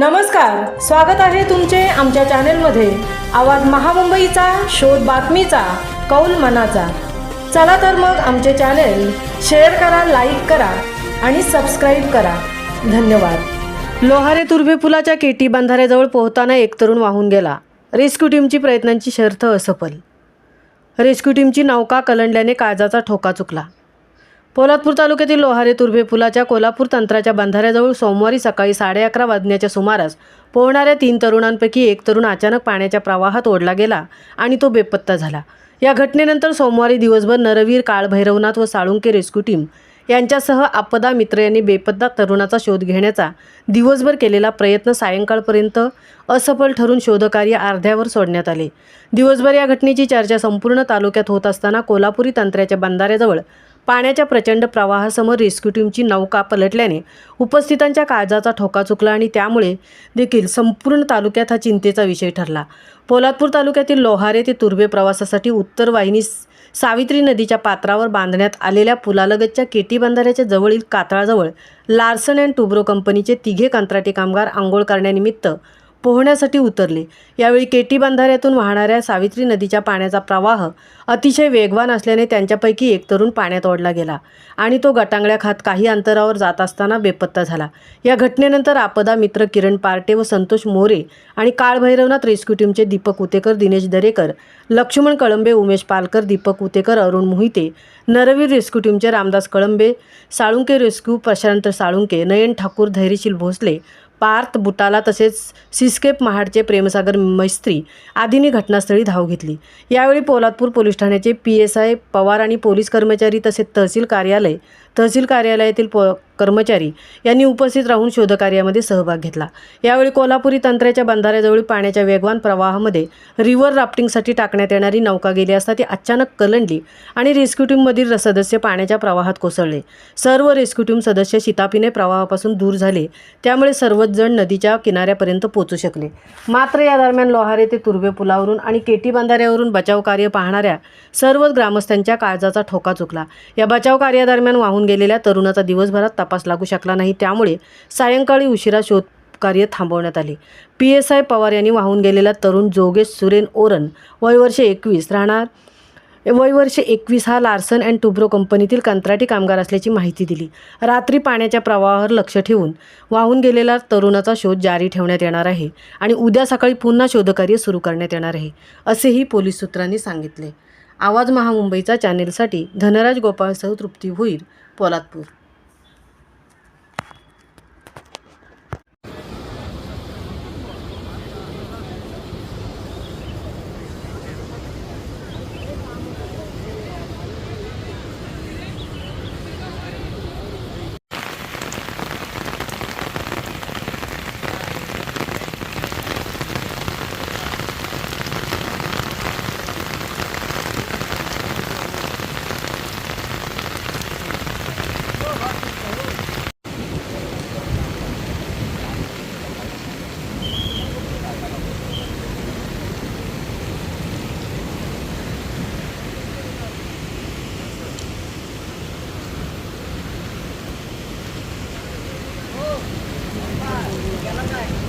नमस्कार स्वागत आहे तुमचे आमच्या चॅनेलमध्ये. आवाज महामुंबईचा शोध बातमीचा कौल मनाचा. चला तर मग आमचे चॅनेल शेअर करा लाईक करा आणि सबस्क्राईब करा. धन्यवाद. लोहारे तुर्भे पुलाच्या केटी बंधाऱ्याजवळ पोहताना एक तरुण वाहून गेला. रेस्क्यू टीमची प्रयत्नांची शर्थ असफल. रेस्क्यू टीमची नौका कलंडल्याने काळजाचा ठोका चुकला. पोलादपूर तालुक्यातील लोहारे तुर्भे पुलाच्या कोल्हापूर तंत्राच्या बंधाऱ्याजवळ सोमवारी सकाळी साडे अकरा वाजण्याच्या सुमारास पोहणाऱ्या तीन तरुणांपैकी एक तरुण अचानक पाण्याच्या प्रवाहात ओढला गेला आणि तो बेपत्ता झाला. या घटनेनंतर सोमवारी दिवसभर नरवीर काळभैरवनाथ व साळुंके रेस्क्यू टीम यांच्यासह आपदा मित्र यांनी बेपत्ता तरुणाचा शोध घेण्याचा दिवसभर केलेला प्रयत्न सायंकाळपर्यंत असफल ठरून शोधकार्य अर्ध्यावर सोडण्यात आले. दिवसभर या घटनेची चर्चा संपूर्ण तालुक्यात होत असताना कोल्हापुरी तंत्र्याच्या बंधाऱ्याजवळ पाण्याच्या प्रचंड प्रवाहासमोर रेस्क्यू टीमची नौका पलटल्याने उपस्थितांच्या काळजाचा ठोका चुकला आणि त्यामुळे देखील संपूर्ण तालुक्यात हा चिंतेचा विषय ठरला. पोलादपूर तालुक्यातील लोहारे ते तुर्भे प्रवासासाठी उत्तर वाहिनी सावित्री नदीच्या पात्रावर बांधण्यात आलेल्या पुलालगतच्या केटी बंधाऱ्याच्या जवळील कातळाजवळ लार्सन अँड टुब्रो कंपनीचे तिघे कंत्राटी कामगार आंघोळ करण्यानिमित्त पोहण्यासाठी उतरले. यावेळी केटी बंधाऱ्यातून वाहणाऱ्या सावित्री नदीच्या पाण्याचा प्रवाह अतिशय वेगवान असल्याने त्यांच्यापैकी एक तरुण पाण्यात ओढला गेला आणि तो गटांगळ्या खात काही अंतरावर जात असताना बेपत्ता झाला. या घटनेनंतर आपदा मित्र किरण पार्टे व संतोष मोरे आणि काळभैरवनाथ रेस्क्यू टीमचे दीपक उतेकर दिनेश दरेकर लक्ष्मण कळंबे उमेश पालकर दीपक उतेकर अरुण मोहिते नरवीर रेस्क्यू टीमचे रामदास कळंबे साळुंके रेस्क्यू प्रशांत साळुंके नयन ठाकूर धैर्यशील भोसले पार्थ बुटाला तसेच सिस्केप महाडचे प्रेमसागर मैस्त्री आदींनी घटनास्थळी धाव घेतली. यावेळी पोलादपूर पोलीस ठाण्याचे पी एस आय पवार आणि पोलीस कर्मचारी तसेच तहसील कार्यालय तहसील कार्यालयातील पो कर्मचारी यांनी उपस्थित राहून शोधकार्यामध्ये सहभाग घेतला. यावेळी कोल्हापुरी तंत्र्याच्या बंधाऱ्याजवळ पाण्याच्या वेगवान प्रवाहामध्ये रिव्हर राफ्टिंगसाठी टाकण्यात येणारी नौका गेली असता ती अचानक कलंडली आणि रेस्क्यू टीममधील सदस्य पाण्याच्या प्रवाहात कोसळले. सर्व रेस्क्यू टीम सदस्य शितापीने प्रवाहापासून दूर झाले त्यामुळे सर्वच जण नदीच्या किनाऱ्यापर्यंत पोहोचू शकले. मात्र या दरम्यान लोहारे ते तुर्वे पुलावरून आणि केटी बंधाऱ्यावरून बचाव कार्य पाहणाऱ्या सर्वच ग्रामस्थांच्या काळजाचा ठोका चुकला. या बचाव कार्यादरम्यान वाहून गेलेल्या तरुणाचा दिवसभरात तपास तपास लागू शकला नाही. त्यामुळे सायंकाळी उशिरा शोध कार्य थांबवण्यात आले. पी एस आय पवार यांनी वाहून गेलेला तरुण जोगेश सुरेन ओरन वयवर्ष एकवीस राहणार वयवर्ष एकवीस हा लार्सन अँड टुब्रो कंपनीतील कंत्राटी कामगार असल्याची माहिती दिली. रात्री पाण्याच्या प्रवाहावर लक्ष ठेवून वाहून गेलेला तरुणाचा शोध जारी ठेवण्यात येणार आहे आणि उद्या सकाळी पुन्हा शोधकार्य सुरू करण्यात येणार आहे असेही पोलीस सूत्रांनी सांगितले. आवाज महामुंबईचा चॅनेलसाठी धनराज गोपाळसह तृप्ती होईल पोलादपूर. やらない？